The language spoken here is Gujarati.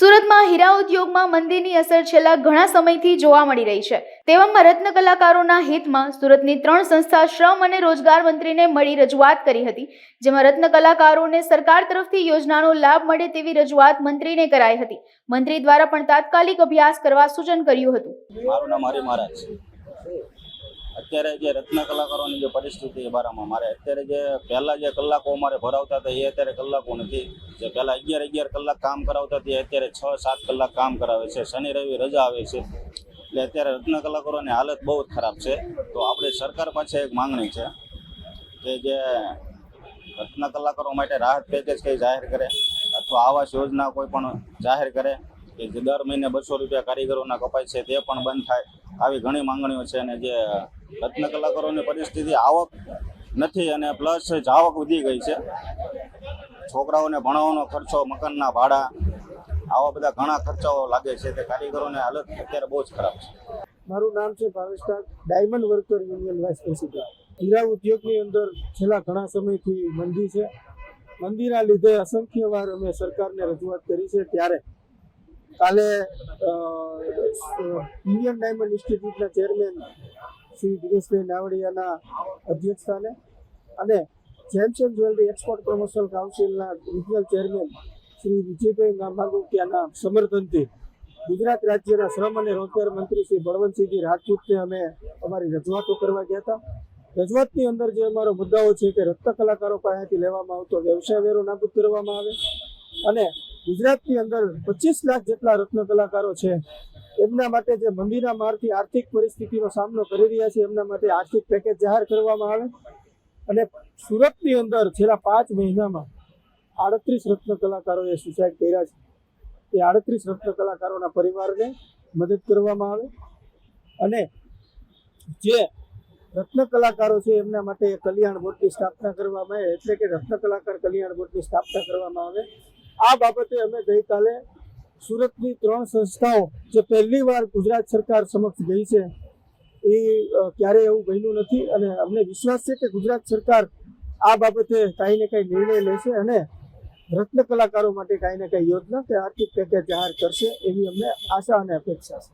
સુરતમાં હીરા ઉદ્યોગમાં મંદીની અસર છેલ્લા ઘણા સમયથી જોવા મળી રહી છે. તેવામાં રત્ન કલાકારોના હિતમાં સુરતની ત્રણ સંસ્થા શ્રમ અને રોજગાર મંત્રીને મળી રજૂઆત કરી હતી, જેમાં રત્ન કલાકારોને સરકાર તરફથી યોજનાનો લાભ મળે તેવી રજૂઆત મંત્રીને કરાઈ હતી. મંત્રી દ્વારા પણ તાત્કાલિક અભ્યાસ કરવા સૂચન કર્યું હતું. અત્યારે જે રત્ન કલાકારોની જે પરિસ્થિતિ એ બારામાં, મારે અત્યારે જે પહેલા જે કલાકો અમારે ભરાવતા હતા, એ અત્યારે કલાકો નથી. જે પહેલા અગિયાર અગિયાર કલાક કામ કરાવતા હતા તે અત્યારે છ સાત કલાક કામ કરાવે છે. શનિ, રવિ રજા આવે છે. એટલે અત્યારે રત્ન કલાકારોની હાલત બહુ જ ખરાબ છે. તો આપણે સરકાર પાસે એક માંગણી છે કે જે રત્ન કલાકારો માટે રાહત પેકેજ કંઈ જાહેર કરે, અથવા આવાસ યોજના કોઈ પણ જાહેર કરે કે જે દર મહિને બસો રૂપિયા કારીગરોના કપાય છે તે પણ બંધ થાય. આવી ઘણી માંગણીઓ છે અને જે રત્ન કલાકારોની પરિસ્થિતિ આવક નથી અને પ્લસ જાવક વધી ગઈ છે. છોકરાઓને ભણાવવાનો ખર્ચો, મકાનના ભાડા, આવા બધા ઘણા ખર્ચાઓ લાગે છે તે કારીગરોની હાલત અત્યારે બહુ જ ખરાબ છે. મારું નામ છે Bhavesh diamond worker union vice president. હીરા ઉદ્યોગની અંદર છેલ્લા ઘણા સમયથી મંદી છે. મંદીના લીધે અસંખ્ય વાર અમે સરકારને રજૂઆત કરી છે ત્યારે કાલે ઇન્ડિયન ડાયમંડ ઇન્સ્ટિટ્યૂટના ચેરમેન શ્રી દિનેશભાઈ નાવડિયાના અધ્યક્ષસ્થાને અને gems and jewellery export promotional કાઉન્સિલના regional chairman Shri Vijaybhai નામાગુટિયાના સમર્થનથી ગુજરાત રાજ્યના શ્રમ અને રોજગાર મંત્રી શ્રી બળવંતસિંહજી રાજપૂતને અમે અમારી રજૂઆતો કરવા ગયા હતા. રજૂઆતની અંદર જે અમારો મુદ્દાઓ છે કે રત્ન કલાકારો પાસેથી લેવામાં આવતો વ્યવસાય વેરો નાબૂદ કરવામાં આવે અને ગુજરાતની અંદર પચીસ લાખ જેટલા રત્ન કલાકારો છે. એમના માટે જે મંદીના મારથી આર્થિક પરિસ્થિતિનો સામનો કરી રહ્યા છે, એમના માટે આર્થિક પેકેજ જાહેર કરવામાં આવે. અને સુરતની અંદર છેલ્લા પાંચ મહિનામાં આડત્રીસ રત્ન કલાકારોએ સુસાઇડ કર્યા છે. એ આડત્રીસ રત્ન કલાકારોના પરિવારને મદદ કરવામાં આવે. અને જે રત્ન કલાકારો છે, એમના માટે કલ્યાણ બોર્ડની સ્થાપના કરવામાં આવે. એટલે કે રત્ન કલાકાર કલ્યાણ બોર્ડની સ્થાપના કરવામાં આવે. આ બાબતે અમે ગઈકાલે સુરતની ત્રણ સંસ્થાઓ જે પહેલી વાર ગુજરાત સરકાર સમક્ષ ગઈ છે, એ ક્યારેય એવું બન્યું નથી અને અમને વિશ્વાસ છે કે ગુજરાત સરકાર આ બાબતે કાંઈ ને કાંઈ નિર્ણય લેશે અને રત્ન કલાકારો માટે કાંઈ ને કાંઈ યોજના કે આર્થિક પેકેજ જાહેર કરશે એવી અમને આશા અને અપેક્ષા છે.